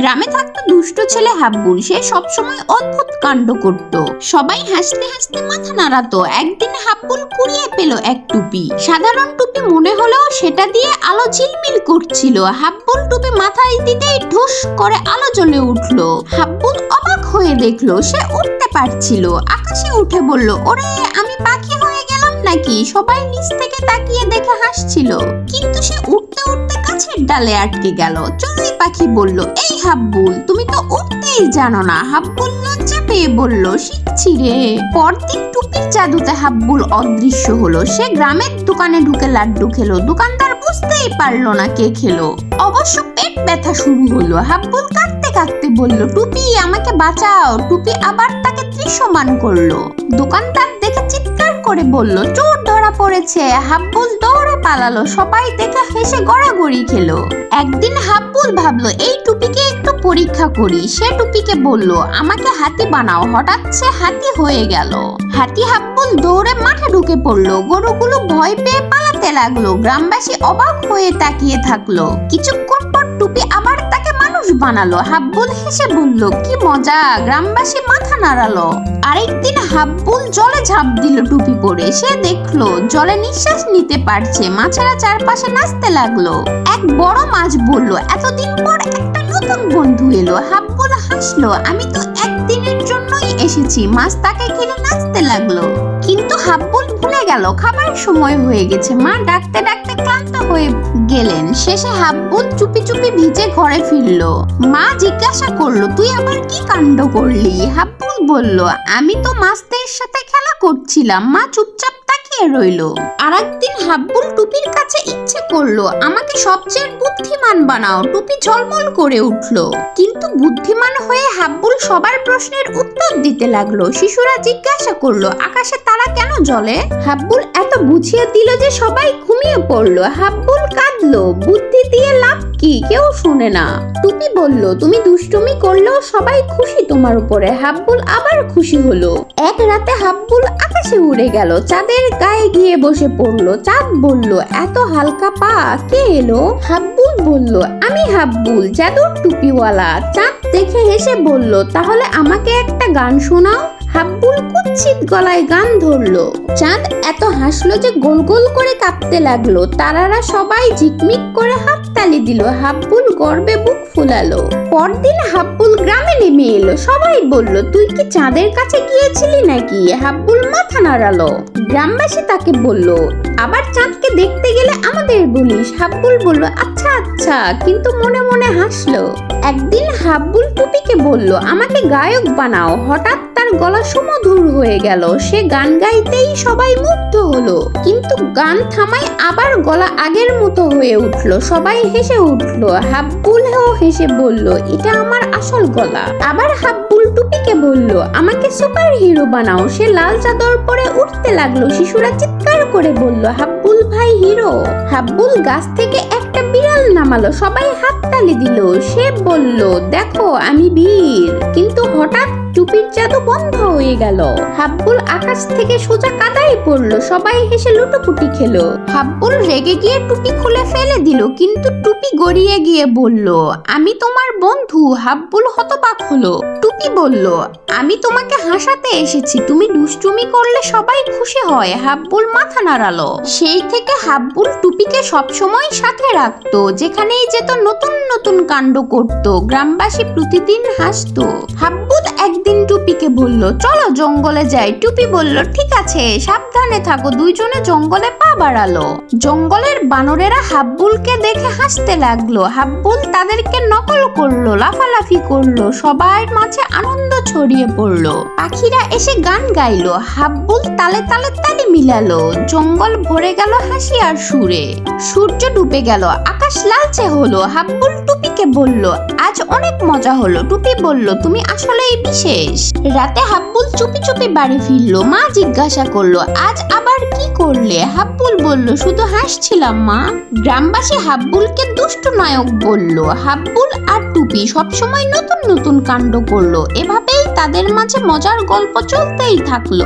গ্রামে থাকতো দুষ্ট ছেলে হাব্বুল সে সবসময় অদ্ভুত কাণ্ড করত। সবাই হাসতে হাসতে মাথা নাড়াতো। একদিন হাব্বুল কুড়িয়ে পেল এক টুপি। সাধারণ টুপি মনে হলেও সেটা দিয়ে আলো ঝিলমিল করছিল। হাব্বুল টুপি মাথায় দিতেই ঠুস করে আলো জ্বলে উঠল। হাব্বুল অবাক হয়ে দেখল, সে উঠতে পারছিল। আকাশে উঠে বলল, ওরে, আমি পাখি হয়ে গেলাম নাকি? সবাই নিচ থেকে তাকিয়ে দেখে হাসছিল। কিন্তু সে উঠতে উঠতে ডালে আটকে গেল। চড়ুই পাখি বলল, এই হাব্বুল, তুমি তো উঠতেই জানো না। হাব্বুল লজ্জা পেয়ে বলল, শিখছি রে। পরদিন টুপির জাদুতে হাব্বুল অদৃশ্য হলো। সে গ্রামের দোকানে ঢুকে লাড্ডু খেলো। দোকানদার বুঝতেই পারল না কে খেলো। অবশ্য পেট ব্যথা শুরু হলো। হাব্বুল কাঁদতে কাঁদতে বলল, টুপি আমাকে বাঁচাও। টুপি আবার তাকে দৃশ্যমান করল। দোকানদার করে বলল, চোর ধরা পড়েছে। হাব্বুল দৌড়ে পালালো। সবাই দেখে হেসে গড়াগড়ি খেলো। একদিন হাব্বুল ভাবলো, এই টুপিকে একটু পরীক্ষা করি। সে টুপিকে বলল, আমাকে হাতি বানাও। হঠাৎ সে হাতি হয়ে গেল। হাতি হাব্বুল দৌড়ে মাঠে ঢুকে পড়ল। গরুগুলো ভয় পেয়ে পালাতে লাগল। গ্রামবাসী অবাক হয়ে তাকিয়ে থাকল। কিছুক্ষণ পর টুপি আবার তাকে মানুষ বানালো। হাব্বুল হেসে বলল, কি মজা! গ্রামবাসী মাথা নাড়ালো। আরেকদিন হাব্বুল জলে ঝাঁপ দিল টুপি পরে। সে দেখল, জলে নিঃশ্বাস নিতে পারছে। মাছেরা চারপাশে নাচতে লাগল। এক বড় মাছ বলল, এতদিন পর একটা নতুন বন্ধু এলো। হাব্বুল হাসলো, আমি তো একদিনের জন্যই এসেছি। মাছ তাকে ঘিরে নাচতে লাগল। কিন্তু হাব্বুল ভুলে গেল। খাবার সময় হয়ে গেছে। মা ডাকতে ডাকতে ক্লান্ত হয়ে গেলেন। শেষে হাব্বুল চুপি চুপি ভিজে ঘরে ফিরলো। মা জিজ্ঞাসা করল, তুই আবার কি কাণ্ড করলি? হাব্বুল বলল, আমি তো মাস্তের সাথে খেলা করছিলাম। মা চুপচাপ তাকিয়ে রইল। আর একদিন হাব্বুল টুপির কাছে ইচ্ছে করল, আমাকে সবচেয়ে বুদ্ধিমান বানাও। টুপি ঝলমল করে উঠল। কিন্তু বুদ্ধিমান হয়ে হাব্বুল সবার প্রশ্নের উত্তর দিতে লাগল। শিশুরা জিজ্ঞাসা করল, আকাশে তারা কেন জ্বলে? হাব্বুল এত বুঝিয়ে দিল যে সবাই ঘুমিয়ে পড়ল। হাব্বুল কাঁদলো। বুদ্ধি দিয়ে লাভ কি? কেউ শুনে না। টুপি বলল, তুমি দুষ্টুমি করলেও সবাই খুশি তোমার উপরে। আবার খুশি হলো। এক রাতে আকাশে উড়ে গেল। চাঁদের গায়ে গিয়ে বসে পড়ল। চাঁদ বলল, এত হালকা পা, কে এলো? হাব্বুল বলল, আমি হাব্বুল জাদুর টুপিওয়ালা। চাঁদ দেখে হেসে বলল, তাহলে আমাকে একটা গান শোনাও। হাব্বুল কুচ্ছিত গলায় গান ধরলো। চাঁদ এত হাসলো যে গোল গোল করে কাঁপতে লাগল। তারারা সবাই ঝিকমিক করে হাততালি দিল। হাব্বুল গর্বে বুক ফুলালো। পরদিন হাব্বুল গ্রামে নেমে এলো। সবাই বলল, তুই কি চাঁদের কাছে গিয়েছিলি নাকি? হাব্বুল মাথা নাড়ালো। গ্রামবাসী তাকে বলল, আবার চাঁদকে দেখতে গেলে আমাদের বলিস? হাব্বুল বলল আচ্ছা আচ্ছা। কিন্তু মনে মনে হাসলো। একদিন হাব্বুল টুপিকে বলল, আমাকে গায়ক বানাও। হঠাৎ গলা সুমধুর হয়ে গেল। সে গান গাইতেই সবাই মুগ্ধ হলো। কিন্তু গান থামায় আবার গলা আগের মতো হয়ে উঠল। সবাই হেসে উঠল। হাব্বুলও হেসে বলল, এটা আমার আসল গলা। আবার হাব্বুল টুপিকে বলল, আমাকে সুপার হিরো বানাও। সে লাল চাদর পরে উঠতে লাগল। শিশুরা চিৎকার করে বলল হাব্বুল ভাই হিরো হাব্বুল গাছ থেকে একটা বিড়াল নামালো, সবাই হাততালি দিল। সে বলল, দেখো, আমি বীর। কিন্তু হঠাৎ টুপির জাদু বন্ধ হয়ে গেল। হাব্বুল আকাশ থেকে সোজা কাদায় পড়ল, সবাই হেসে লুটোপুটি খেলো। হাব্বুল রেগে গিয়ে টুপি খুলে ফেলে দিল, কিন্তু টুপি গড়িয়ে গিয়ে বলল, আমি তোমার বন্ধু। হাব্বুল হতবাক হলো। টুপি বলল? আমি তোমাকে হাসাতে এসেছি। তুমি দুষ্টুমি করলে সবাই খুশি হয়। হাব্বুল মাথা নাড়ালো। সেই থেকে হাব্বুল টুপিকে সবসময় সাথে রাখতো, যেখানেই যেত নতুন নতুন কাণ্ড করত, গ্রামবাসী প্রতিদিন হাসতো। হাব্বুল একদিন টুপিকে বলল, চলো জঙ্গলে যাই। টুপি বলল, ঠিক আছে, সাবধানে থাকো। দুইজনে জঙ্গলে পা বাড়ালো। জঙ্গলের বানরেরা হাব্বুলকে দেখে হাসতে লাগল। হাব্বুল তাদেরকে নকল করল, লাফালাফি করল। সবার মাঝে আনন্দ ছড়িয়ে পড়ল। পাখিরা এসে গান গাইলো হাব্বুল তালে তালে তালি মিলালো, জঙ্গল ভরে গেল হাসি আর সুরে। সূর্য ডুবে গেল, আকাশ লালচে হলো হাব্বুল টুপিকে বলল, আজ অনেক মজা হলো। টুপি বলল, তুমি আসলেই বিশেষ? রাতে হাব্বুল চুপি চুপি বাড়ি ফিরলো, মা জিজ্ঞাসা করল, আজ আবার কি করলে? হাব্বুল বলল, শুধু হাসছিলাম মা। গ্রামবাসী হাব্বুলকে দুষ্ট নায়ক বলল হাব্বুল টুপি সবসময় নতুন নতুন কাণ্ড করল। এভাবেই তাদের মাঝে মজার গল্প চলতেই থাকল।